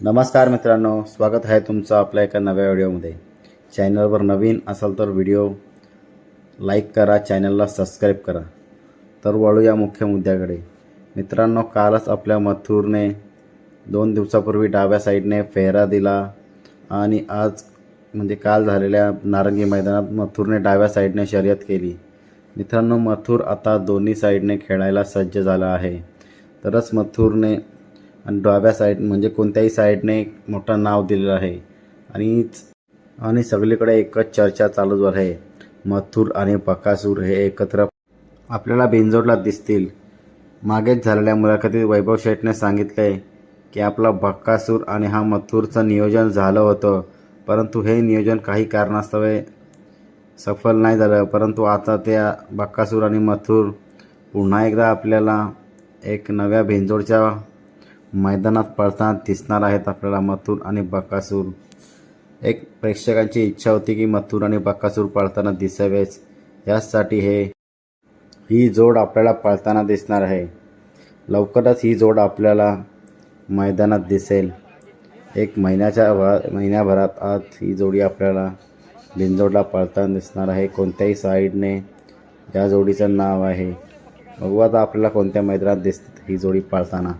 नमस्कार मित्रांनो स्वागत आहे तुमचं आपल्या एका नव्या व्हिडिओमध्ये. चॅनलवर नवीन असाल तर व्हिडिओ लाईक करा चॅनलला सबस्क्राईब करा. तर वळूया मुख्य मुद्द्याकडे. मित्रांनो कालच आपल्या मथुरने दोन दिवसापूर्वी डाव्या साईडने फेरा दिला आणि आज म्हणजे काल झालेल्या नारंगी मैदानात मथुरने डाव्या साईडने शर्यत केली. मित्रांनो मथुर आता दोन्ही साईडने खेळायला सज्ज झाला आहे. तरच मथुरने आणि डाव्या साईड म्हणजे कोणत्याही साईडने एक मोठं नाव दिलेलं आहे. आणि आणि सगळीकडे एकच चर्चा चालू झाली आहे. मथुर आणि बकासूर हे एकत्र आपल्याला बेंजोडला दिसतील. मागेच झालेल्या मुलाखतीत वैभव शेठने सांगितले की आपला बक्कासूर आणि हा मथुरचं नियोजन झालं होतं परंतु हे नियोजन काही कारणास्तव सफल नाही झालं. परंतु आता त्या बक्कासूर आणि मथुर पुन्हा एकदा आपल्याला एक नव्या भेंजोडच्या मैदानात पळताना दिसणार आहेत आपल्याला मथुर आणि बकासूर. एक प्रेक्षकांची इच्छा होती की मथुर आणि बकासूर पळताना दिसावेच. यासाठी हे ही जोड आपल्याला पळताना दिसणार आहे. लवकरच ही जोड आपल्याला मैदानात दिसेल. एक महिन्याच्या भरा महिन्याभरात आज ही जोडी आपल्याला बिंजोडला पळताना दिसणार आहे. कोणत्याही साईडने या जोडीचं नाव आहे. बघू आता आपल्याला कोणत्या मैदानात दिसते ही जोडी पळताना.